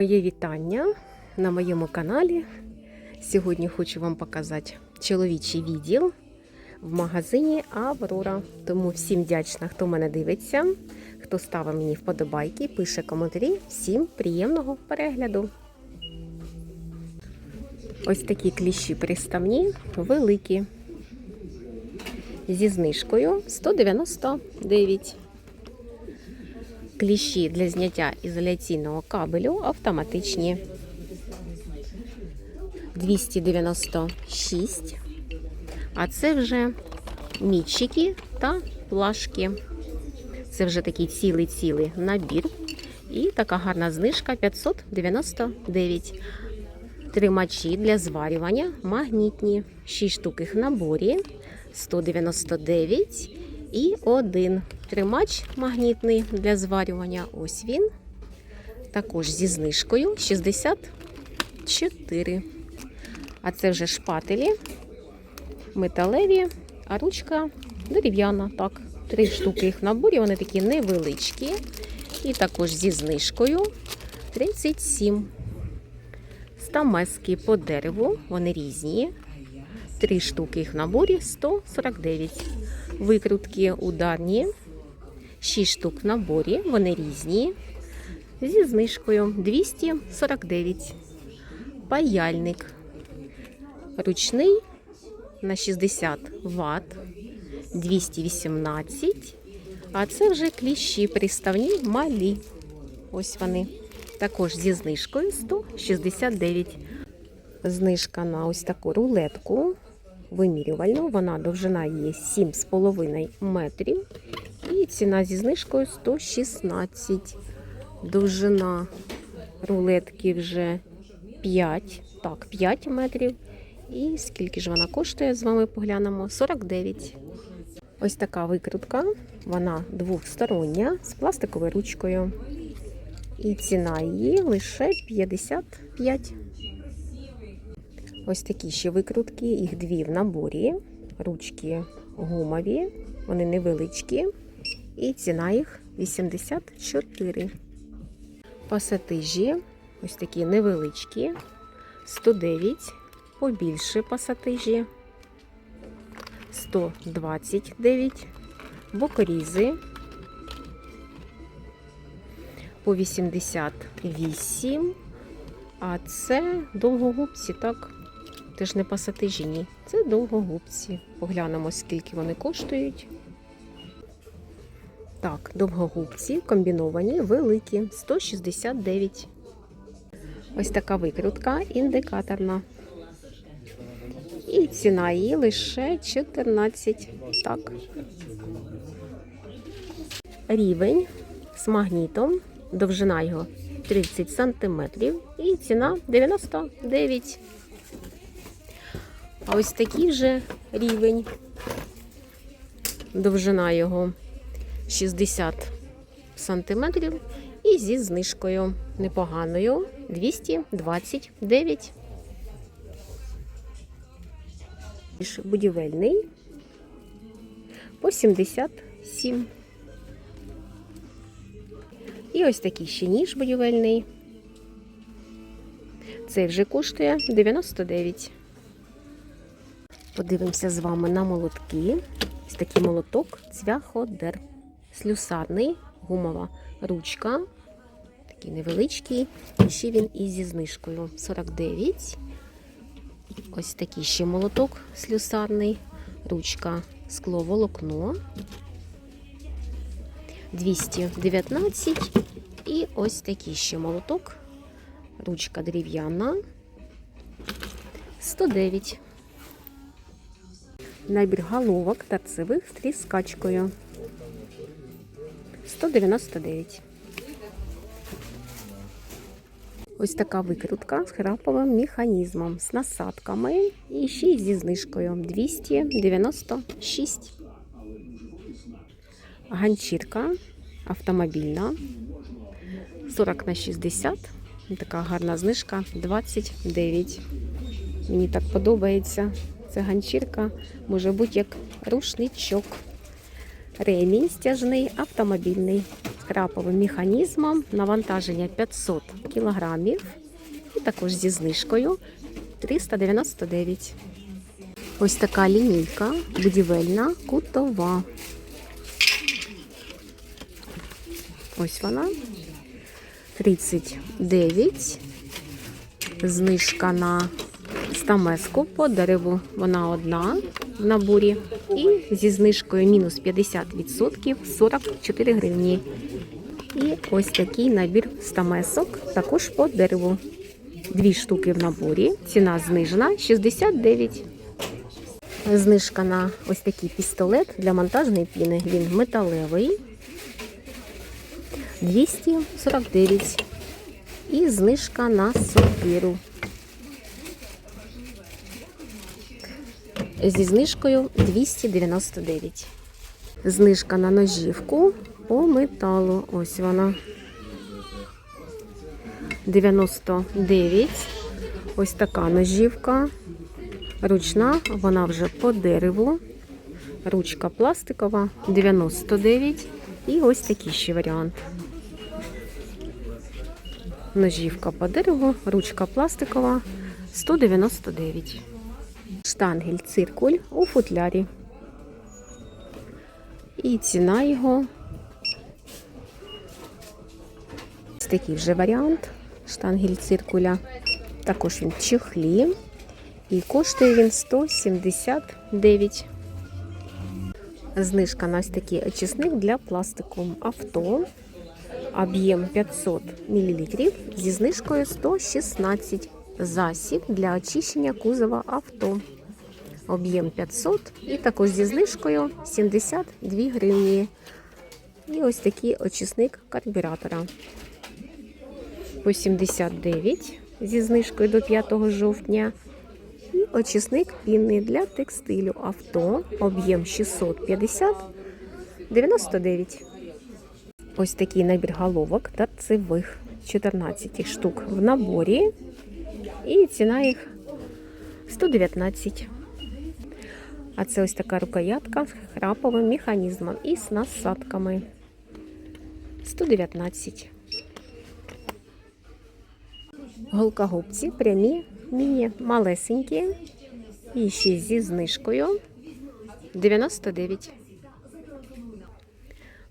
Моє вітання на моєму каналі. Сьогодні хочу вам показати чоловічий відділ в магазині Аврора. Тому всім вдячна, хто мене дивиться, хто ставить мені вподобайки, пише коментарі. Всім приємного перегляду. Ось такі кліщі приставні, великі. Зі знижкою 199. Кліщі для зняття ізоляційного кабелю автоматичні 296. А це вже мітчики та плашки. Це вже такий цілий-цілий набір. І така гарна знижка 599. Тримачі для зварювання магнітні. 6 штук їх в наборі 199 і один тримач магнітний для зварювання. Ось він. Також зі знижкою 64. А це вже шпателі металеві, а ручка дерев'яна. Так, три штуки їх в наборі, вони такі невеличкі. І також зі знижкою 37. Стамески по дереву, вони різні. Три штуки їх в наборі 149. Викрутки ударні. 6 штук в наборі, вони різні. Зі знижкою 249. Паяльник. Ручний на 60 Вт. 218. А це вже кліщі приставні малі. Ось вони. Також зі знижкою 169. Знижка на ось таку рулетку вимірювальну. Вона довжина є 7,5 метрів. І ціна зі знижкою 116. Довжина рулетки вже 5. Так, 5 метрів. І скільки ж вона коштує, з вами поглянемо 49. Ось така викрутка. Вона двохстороння з пластиковою ручкою. І ціна її лише 55. Ось такі ще викрутки, їх дві в наборі. Ручки гумові, вони невеличкі. І ціна їх 84. Пасатижі, ось такі невеличкі, 109, побільше пасатижі, 129, бокорізи по 88. А це довгогубці, так? Теж не пасатижі, ні. Це довгогубці. Поглянемо, скільки вони коштують. Так, довгогубці комбіновані, великі, 169. Ось така викрутка індикаторна. І ціна її лише 14. Так. Рівень з магнітом. Довжина його 30 см і ціна 99. А ось такий же рівень. Довжина його 60 сантиметрів і зі знижкою непоганою 229. Будівельний по 77. І ось такий ще ніж будівельний. Цей вже коштує 99. Подивимося з вами на молотки. Ось такий молоток цвяходер. Слюсарний, гумова ручка. Такий невеличкий. І ще він і зі знижкою 49. Ось такий ще молоток слюсарний. Ручка скло волокно. 219. І ось такий ще молоток. Ручка дерев'яна. 109. Набір головок торцевих з тріскачкою. 199. Ось така викрутка з храповим механізмом, з насадками і ще й зі знижкою 296. Ганчірка автомобільна 40 на 60. Така гарна знижка 29. Мені так подобається. Це ганчірка, може бути як рушничок. Ремінь стяжний автомобільний. храповим механізмом, навантаження 500 кг. І також зі знижкою 399. Ось така лінійка будівельна кутова. Ось вона. 39. Знижка на стамеску по дереву. Вона одна в наборі. І зі знижкою мінус 50% 44 гривні. І ось такий набір стамесок також по дереву. Дві штуки в наборі. Ціна знижена 69. Знижка на ось такий пістолет для монтажної піни. Він металевий. 249. І знижка на сокиру. Зі знижкою 299. Знижка на ножівку по металу. Ось вона. 99. Ось така ножівка. Ручна, вона вже по дереву. Ручка пластикова 99. І ось такий ще варіант. Ножівка по дереву, ручка пластикова 199. Штангель циркуль у футлярі. І ціна його. Ось такий вже варіант. Штангель циркуля. Також він в чехлі. І коштує він 179. Знижка на ось такий очисник для пластику авто. Об'єм 500 мл зі знижкою 116 засіб для очищення кузова авто. Об'єм 500 і також зі знижкою 72 гривні. І ось такий очисник карбюратора. По 79 зі знижкою до 5 жовтня. І очисник пінний для текстилю авто. Об'єм 650 99. Ось такий набір головок торцевих. 14 штук в наборі. І ціна їх 119. А це ось така рукоятка з храповим механізмом і з насадками. 119. Голкогубці прямі, міні, малесенькі. І ще зі знижкою 99.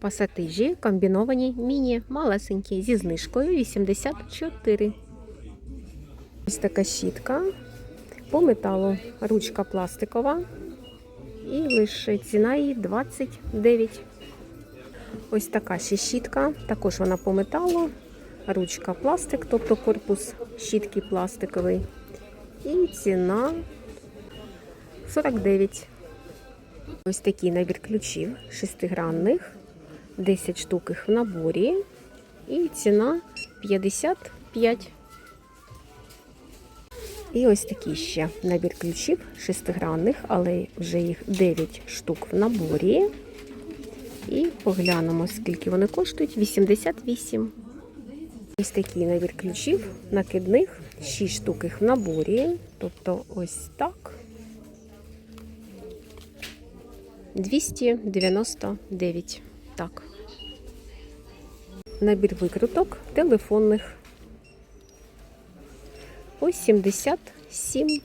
Пасатижі комбіновані міні, малесенькі, зі знижкою 84. Ось така щітка по металу, ручка пластикова. І лише ціна її 29. Ось така ще щітка. Також вона по металу, ручка пластик, тобто корпус щітки пластиковий. І ціна 49. Ось такий набір ключів шестигранних. 10 штук їх в наборі. І ціна 55. І ось такий ще набір ключів шестигранних, але вже їх 9 штук в наборі. І поглянемо, скільки вони коштують. 88. Ось такий набір ключів накидних, 6 штук їх в наборі. Тобто ось так. 299. Так. Набір викруток телефонних. Ось 77.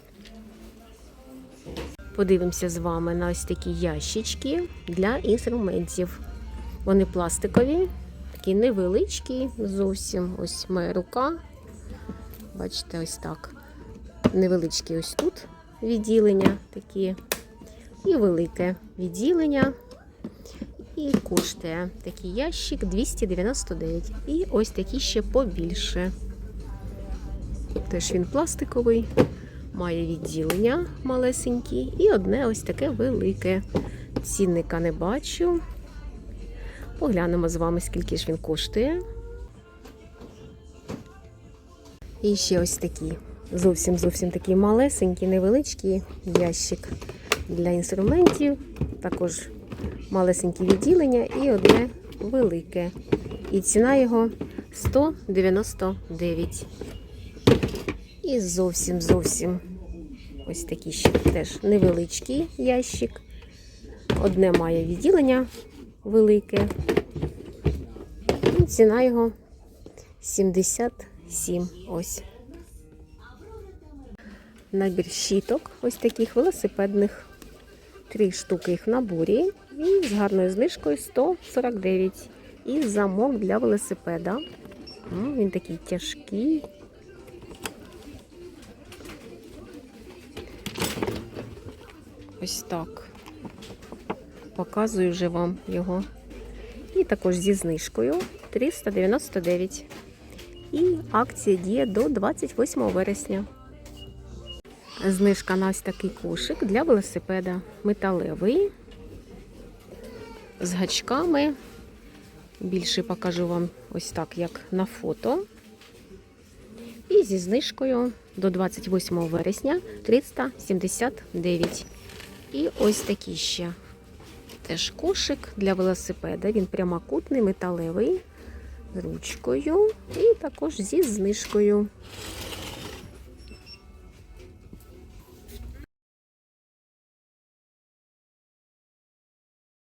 Подивимося з вами на ось такі ящички для інструментів. Вони пластикові, такі невеличкі, зовсім ось моя рука. Бачите, ось так. Невеличкі ось тут відділення такі. І велике відділення. І коштує такий ящик 299. І ось такі ще побільше. Теж він пластиковий, має відділення малесенькі і одне ось таке велике. Цінника не бачу. Поглянемо з вами, скільки ж він коштує. І ще ось такий. Зовсім зовсім такий малесенький, невеличкий ящик для інструментів. Також малесенькі відділення і одне велике. І ціна його 199. І зовсім зовсім ось такий ще теж невеличкий ящик. Одне має відділення велике. ціна його 77. Ось. Набір щіток, ось таких велосипедних. Три штуки їх в наборі. І з гарною знижкою 149. І замок для велосипеда. Він такий тяжкий. Ось так. Показую вже вам його. І також зі знижкою 399. І акція діє до 28 вересня. Знижка на ось такий кошик для велосипеда. Металевий. З гачками. Більше покажу вам ось так, як на фото. І зі знижкою до 28 вересня 379. І ось такий ще теж кошик для велосипеда. Він прямокутний, металевий, з ручкою і також зі знижкою.